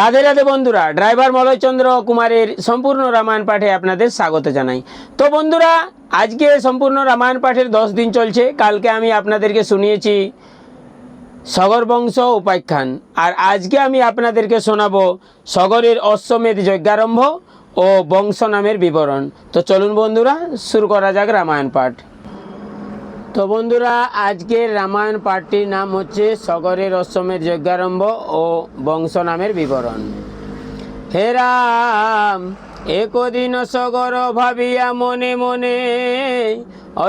রাধে রাধে বন্ধুরা, ড্রাইভার মলয়চন্দ্র কুমারের সম্পূর্ণ রামায়ণ পাঠে আপনাদের স্বাগত জানাই। তো বন্ধুরা, আজকে সম্পূর্ণ রামায়ণ পাঠের দশ দিন চলছে, কালকে আমি আপনাদেরকে শুনিয়েছি সগর বংশ উপাখ্যান। আর আজকে আমি আপনাদেরকে শোনাবো সগরের অশ্বমেধ যজ্ঞারম্ভ ও বংশ নামের বিবরণ। তো চলুন বন্ধুরা, শুরু করা যাক রামায়ণ পাঠ। তো বন্ধুরা আজকের রামায়ণ পাঠটির নাম হচ্ছে সগরের অশ্বমের যজ্ঞারম্ভ ও বংশ নামের বিবরণ। হে রাম, একদিন সগর ভাবিয়া মনে মনে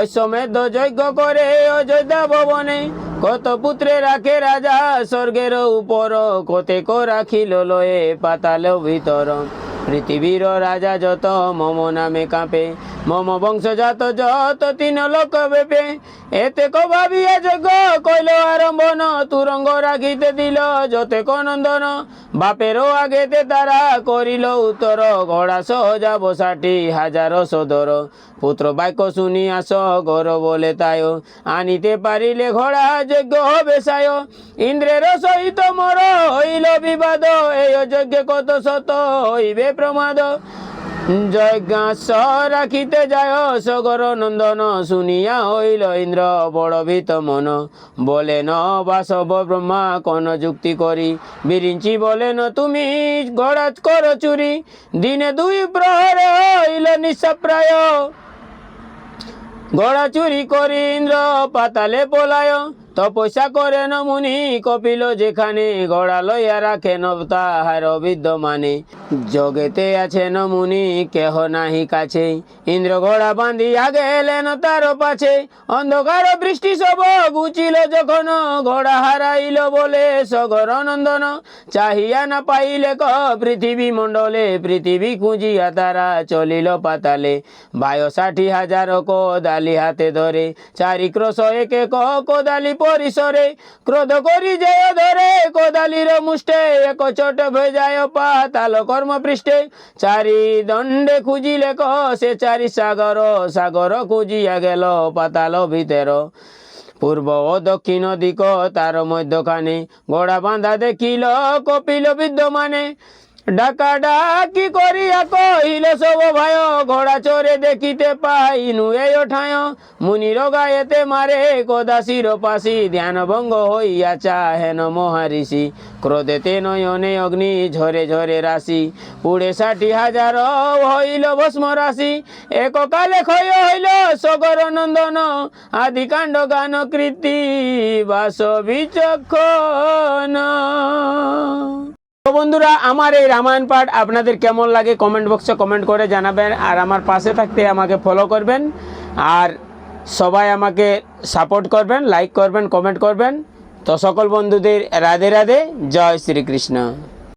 অশ্বমেধ যজ্ঞ করে অযোধ্যা ভবনে কত পুত্রে রাখে রাজা, স্বর্গের উপর কতেক রাখিল লয়ে পাতাল ভিতর পৃথিবীর রাজা যত মম নামে কাঁপে। মম বংশজাত যত তিন লোক বেপে। এতে কো ভাবিয়া যজ্ঞ কইল আরম্ভন তুরঙ্গ রাখিতে দিল যতে নন্দন বাপেরও আগেতে তারা করিল উত্তর। ঘোড়া সহজা বসাটি হাজার সদর। পুত্র বাক্য শুনি আস গর বলে তাই। আনিতে পারিলে ঘোড়া যজ্ঞ হবে সায়। ইন্দ্রের সহিত মর হইল বিবাদ। এই যজ্ঞে কত শত হইবে প্রমাদ। যজ্ঞাস রাখিতে যায়, সগর নন্দন শুনিয়া হইল ইন্দ্র বড় ভীত মন বলেন বাসব ব্রহ্মা, কোন যুক্তি করি? বিরিঞ্চি বলেন তুমি গড়াত কর চুরি। দিনে দুই প্রহর হইল নিঃসাপ্রায়। ঘোড়া চুরি করি, ইন্দ্র পাতালে পলায়। তপস্যা করে মুনি কপিল যেখানে ঘোড়া লইয়া রাখেন তাহার বিদ্যমানে জগেতে আছেন মুনি কেহ নাহি কাছে। ইন্দ্র ঘোড়া বাঁধিয়া গেলেন তার পাছে। অন্ধকার বৃষ্টি সব গুচিল যখন ঘোড়া হারাইল বলে সগর নন্দন। চাহিয়া না পাইলে ক পৃথিবী মণ্ডলে, পৃথিবী খুঁজিয়া তারা চলিল পাতালে। বায়ো ষাঠি হাজার কোদালি হাতে ধরে চারি ক্রোশ একে কোদালি পরিসরে ক্রোধ করি জয় ধরে, কোদালির মুষ্টে এক চট ভেজায় পাতাল কর্ম পৃষ্ঠে চারি দণ্ডে খুঁজিলে ক সে চারি সাগর সাগর খুঁজিয়া গেল পাতাল ভিতর। পূর্ব ও দক্ষিণ দিক, তার মধ্যখানে গোড়া বাঁধা দেখিল, কপিল বিদ্যমানে ডাকা ডাকি করিয়া কহিল, সব ভাই, ঘোড়া চোরে দেখিতে পাই নুয়ে ওঠায়। মুনির গায়েতে মারে কদাসির পাশি। ধ্যান ভঙ্গ হইয়া চাহেন মহারিষি। ক্রোধেতে নয়নে অগ্নি ঝরে ঝরে রাশি। পুড়ে ষাটি হাজার হইল ভস্ম রাশি। এককালে ক্ষয় হইল সগর নন্দন। আদি কাণ্ড গান কৃতি বাস বিচক্ষণ তো বন্ধুরা, আমার এই রামায়ণ পাঠ আপনাদের কেমন লাগে কমেন্ট বক্সে কমেন্ট করে জানাবেন আর আমার পাশে থাকতে আমাকে ফলো করবেন আর সবাই আমাকে সাপোর্ট করবেন লাইক করবেন কমেন্ট করবেন। তো সকল বন্ধুদের রাধে রাধে, জয় শ্রীকৃষ্ণ।